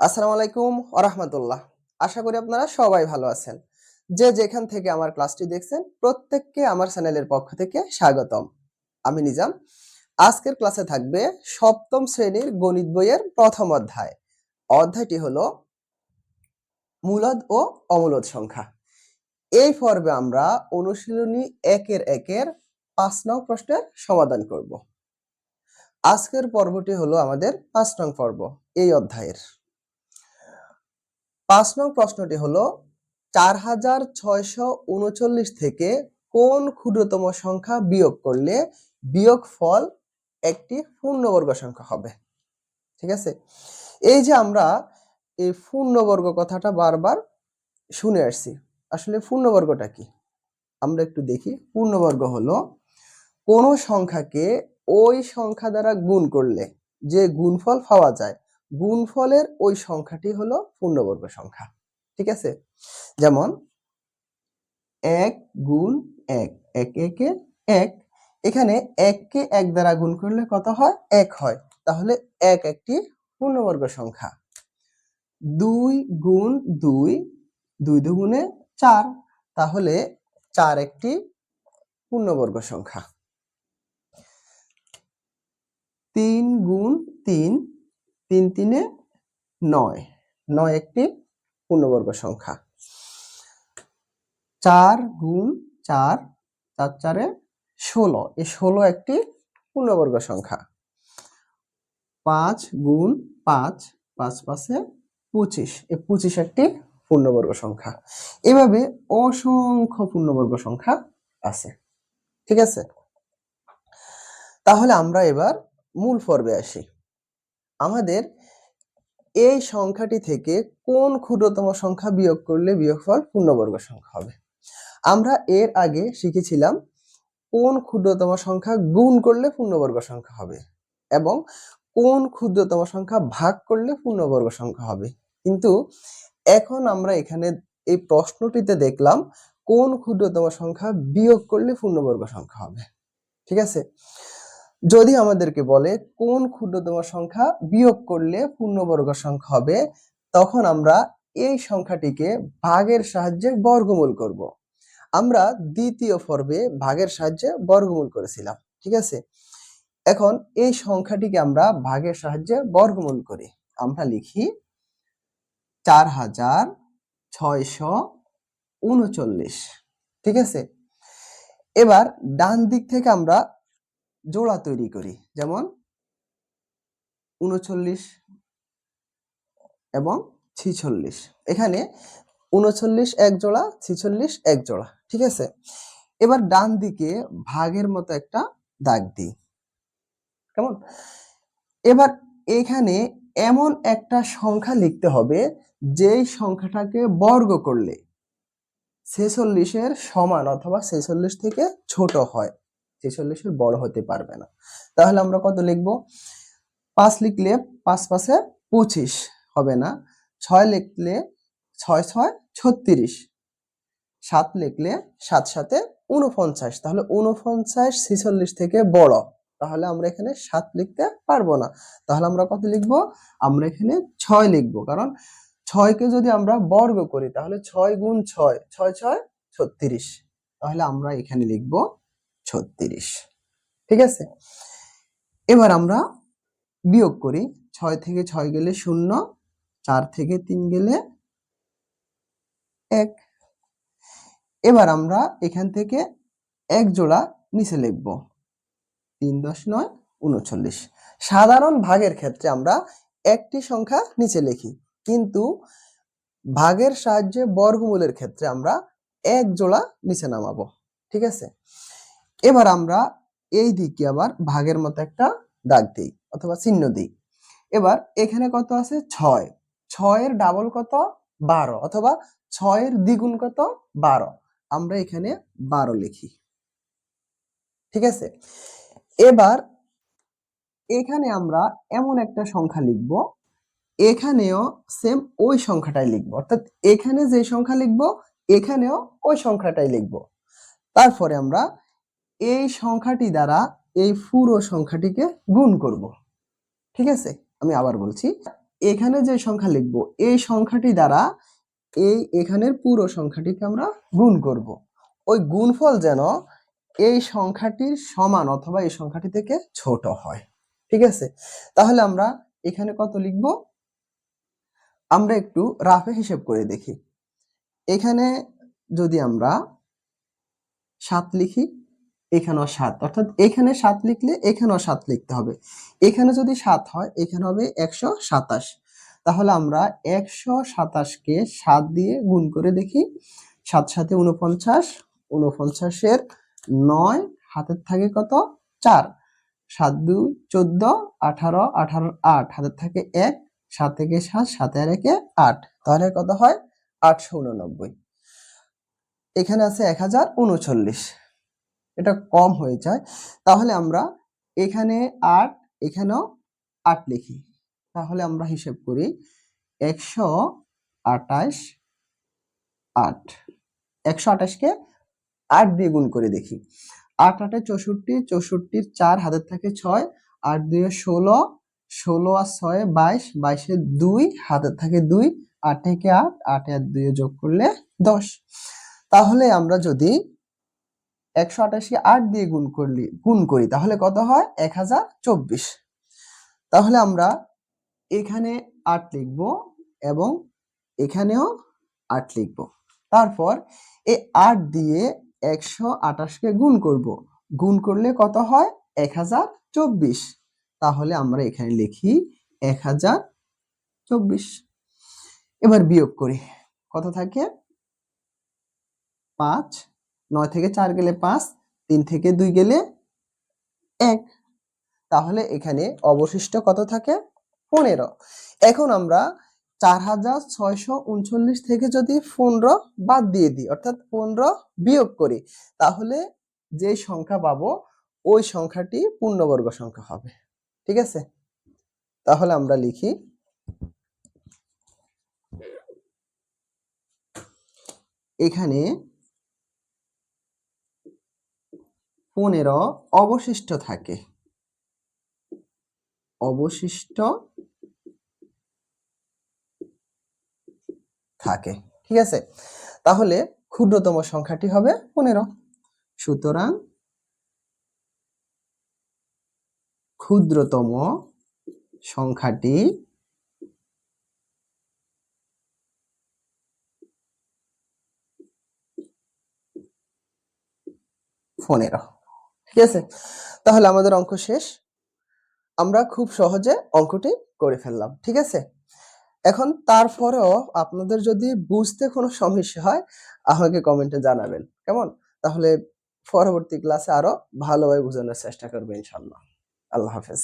আসসালামু আলাইকুম আরহামতুল্লাহ আশা করি আপনারা সবাই ভালো আছেন। যে যেখান থেকে আমার ক্লাসটি দেখছেন, প্রত্যেককে আমার চ্যানেলের পক্ষ থেকে স্বাগতম। আমি নিজাম। আজকের ক্লাসে থাকবে সপ্তম শ্রেণির গণিত বইয়ের প্রথম অধ্যায়। অধ্যায়টি হলো মূলদ ও অমূলদ সংখ্যা। এই পর্বে আমরা অনুশীলনী একের একের পাঁচ নং প্রশ্নের সমাধান করব। আজকের পর্বটি হলো আমাদের পাঁচ নং পর্ব, এই অধ্যায়ের। পাঁচ নং প্রশ্নটি হলো, চার হাজার ছয়শো উনচল্লিশ থেকে কোন ক্ষুদ্রতম সংখ্যা বিয়োগ করলে বিয়োগ ফল একটি পূর্ণবর্গ সংখ্যা হবে? ঠিক আছে? এই যে আমরা এই পূর্ণবর্গ কথাটা বারবার শুনে আসছি, আসলে পূর্ণবর্গটা কি? আমরা একটু দেখি, পূর্ণবর্গ হলো, কোনো সংখ্যাকে ওই সংখ্যা দ্বারা গুণ করলে যে গুণফল পাওয়া যায় গুণফলের ওই সংখ্যাটি হলো পূর্ণবর্গ সংখ্যা। ঠিক আছে? যেমন এক গুণ এক এক একে এক। এখানে এককে এক দ্বারা গুণ করলে কত হয়? এক হয়। তাহলে এক একটি পূর্ণবর্গ সংখ্যা। দুই গুণ দুই দুই দুগুণে চার। তাহলে চার একটি পূর্ণবর্গ সংখ্যা। তিন গুণ তিন তিন তিনে নয়। নয় একটি পূর্ণবর্গ সংখ্যা। চার গুণ চার চার চারে ষোলো। এই ষোলো একটি পূর্ণবর্গ সংখ্যা। পাঁচ গুণ পাঁচ পাঁচ পাঁচে পঁচিশ। এই পঁচিশ একটি পূর্ণবর্গ সংখ্যা। এভাবে অসংখ্য পূর্ণবর্গ সংখ্যা আছে। ঠিক আছে? তাহলে আমরা এবার মূল পর্বে আসি। আমাদের এই সংখ্যাটি থেকে কোন ক্ষুদ্রতম সংখ্যা বিয়োগ করলে বিয়োগফল পূর্ণবর্গ সংখ্যা হবে? আমরা এর আগে শিখেছিলাম কোন ক্ষুদ্রতম সংখ্যা গুণ করলে পূর্ণবর্গ সংখ্যা হবে এবং কোন ক্ষুদ্রতম সংখ্যা ভাগ করলে পূর্ণবর্গ সংখ্যা হবে। কিন্তু এখন আমরা এখানে এই প্রশ্নটিতে দেখলাম কোন ক্ষুদ্রতম সংখ্যা বিয়োগ করলে পূর্ণবর্গ সংখ্যা হবে। ঠিক আছে? যদি আমাদেরকে বলে কোন ক্ষুদ্রতম সংখ্যা বিয়োগ করলে পূর্ণবর্গ সংখ্যা হবে, তখন আমরা এই সংখ্যাটিকে ভাগের সাহায্যে বর্গমূল করব। আমরা দ্বিতীয় পর্বে ভাগের সাহায্যে বর্গমূল করেছিলাম, ঠিক আছে? এখন এই সংখ্যাটিকে আমরা ভাগের সাহায্যে বর্গমূল করি। আমরা লিখি চার হাজার ছয়শো উনচল্লিশ, ঠিক আছে? এবার ডান দিক থেকে আমরা জোড়া তৈরি করি। যেমন উনচল্লিশ এবং ছিচল্লিশ। এখানে উনচল্লিশ এক জোড়া, ছিচল্লিশ এক জোড়া, ঠিক আছে? এবার ডান দিকে ভাগের মতো একটা দাগ দিই। কেমন? এবার এখানে এমন একটা সংখ্যা লিখতে হবে, যেই সংখ্যাটাকে বর্গ করলে ছেচল্লিশের সমান অথবা ছেচল্লিশ থেকে ছোট হয়। ছেচল্লিশের বড় হতে পারবে না। তাহলে আমরা কত লিখব? পাঁচ লিখলে পাঁচ পাশে পঁচিশ হবে না। ছয় লিখলে ছয় ছয় ছত্রিশ। সাত লিখলে সাত সাথে উনপঞ্চাশ তাহলে উনপঞ্চাশ ছেচল্লিশ থেকে বড়। তাহলে আমরা এখানে সাত লিখতে পারব না। তাহলে আমরা কত লিখব? আমরা এখানে ছয় লিখব। কারণ ছয়কে যদি আমরা বর্গ করি, তাহলে ছয় গুণ ছয় ছয় ছয় ছত্রিশ। তাহলে আমরা এখানে লিখব ছত্রিশ। ঠিক আছে? এবার আমরা বিয়োগ করি। ছয় থেকে ছয় গেলে শূন্য, চার থেকে তিন গেলে এক। এবার আমরা এখান থেকে এক জোড়া নিচে লিখব। তিন দশ নয়, উনচল্লিশ। সাধারণ ভাগের ক্ষেত্রে আমরা একটি সংখ্যা নিচে লিখি। কিন্তু ভাগের সাহায্যে বর্গমূলের ক্ষেত্রে আমরা এক জোড়া নিচে নামাবো। ঠিক আছে? এবার আমরা এই দিকে আবার ভাগের মতো একটা দাগ দিই অথবা চিহ্ন দিই। এবার এখানে কত আছে? ছয়। ছয়ের ডাবল কত? বারো। অথবা ছয়ের দ্বিগুণ কত? বারো। আমরা এখানে বারো লিখি। ঠিক আছে? এবার এখানে আমরা এমন একটা সংখ্যা লিখব। এখানেও সেম ওই সংখ্যাটাই লিখব। অর্থাৎ এখানে যে সংখ্যা লিখব, এখানেও ওই সংখ্যাটাই লিখব। তারপরে আমরা এই সংখ্যাটি দ্বারা এই পুরো সংখ্যাটিকে গুণ করব। ঠিক আছে? আমি আবার বলছি, এখানে যে সংখ্যা লিখব, এই সংখ্যাটি দ্বারা এই এখানের পুরো সংখ্যাটিকে আমরা গুণ করব। ওই গুণফল যেন এই সংখ্যাটির সমান অথবা এই সংখ্যাটি থেকে ছোট হয়। ঠিক আছে? তাহলে আমরা এখানে কত লিখব? আমরা একটু রাফে হিসেব করে দেখি। এখানে যদি আমরা সাত লিখি এখানেও সাত। অর্থাৎ এখানে সাত লিখলে এখানেও সাত লিখতে হবে। এখানে যদি সাত হয়, এখানে হবে একশো সাতাশ। তাহলে আমরা একশো সাতাশকে সাত দিয়ে গুণ করে দেখি। সাত সাথে উনপঞ্চাশ উনপঞ্চাশের নয়, হাতের থাকে কত? চার। সাত দুই, চোদ্দ, আঠারো আঠারো আট। হাতের থাকে এক, সাত থেকে সাত সাত আর একে আট। তাহলে কত হয়? আটশো উননব্বই। এখানে আছে এক হাজার উনচল্লিশ। এটা কম হয়ে যায়, তাহলে আমরা এখানে আট, এখানেও আট লিখি। তাহলে আমরা হিসেব করি একশো আটাশ আট। একশো আটাশকে আট দিয়ে গুণ করে দেখি। আট আটে চৌষট্টি, চৌষট্টির চার হাতের থাকে ছয়, আট দুয়ে ষোলো ষোলো আর ছয় বাইশ, বাইশে দুই, হাতের থাকে দুই, আট থেকে আট আট আর দুয়ে যোগ করলে দশ। তাহলে আমরা যদি একশো আটাশি আট দিয়ে গুণ করলি, গুণ করি, তাহলে কত হয়? এক হাজার চব্বিশ। তাহলে আমরা এখানে আট লিখব এবং এখানেও আট লিখব। তারপর এই আট দিয়ে একশো আটাশকে গুণ করব। গুণ করলে কত হয়? এক হাজার চব্বিশ। তাহলে আমরা এখানে লিখি এক হাজার চব্বিশ। এবার বিয়োগ করি। কত থাকে? পাঁচ। নয় থেকে চার গেলে পাঁচ, তিন থেকে দুই গেলে এক। তাহলে এখানে অবশিষ্ট কত থাকে? পনেরো। এখন আমরা চার হাজার ছয়শো উনচল্লিশ থেকে যদি পনেরো বাদ দিয়ে দিই, অর্থাৎ পনেরো বিয়োগ করি, তাহলে যে সংখ্যা পাবো, ওই সংখ্যাটি পূর্ণবর্গ সংখ্যা হবে। ঠিক আছে? তাহলে আমরা লিখি এখানে পনেরো অবশিষ্ট থাকে। অবশিষ্ট থাকে। ঠিক আছে? তাহলে ক্ষুদ্রতম সংখ্যাটি হবে পনেরো। সুতরাং ক্ষুদ্রতম সংখ্যাটি পনেরো। ঠিক আছে? তাহলে আমাদের অঙ্ক শেষ। আমরা খুব সহজে অঙ্কটি করে ফেললাম, ঠিক আছে? এখন তারপরেও আপনাদের যদি বুঝতে কোনো সমস্যা হয়, আমাকে কমেন্টে জানাবেন, কেমন? তাহলে পরবর্তী ক্লাসে আরও ভালোভাবে বোঝানোর চেষ্টা করব ইনশাল্লাহ আল্লাহ হাফেজ।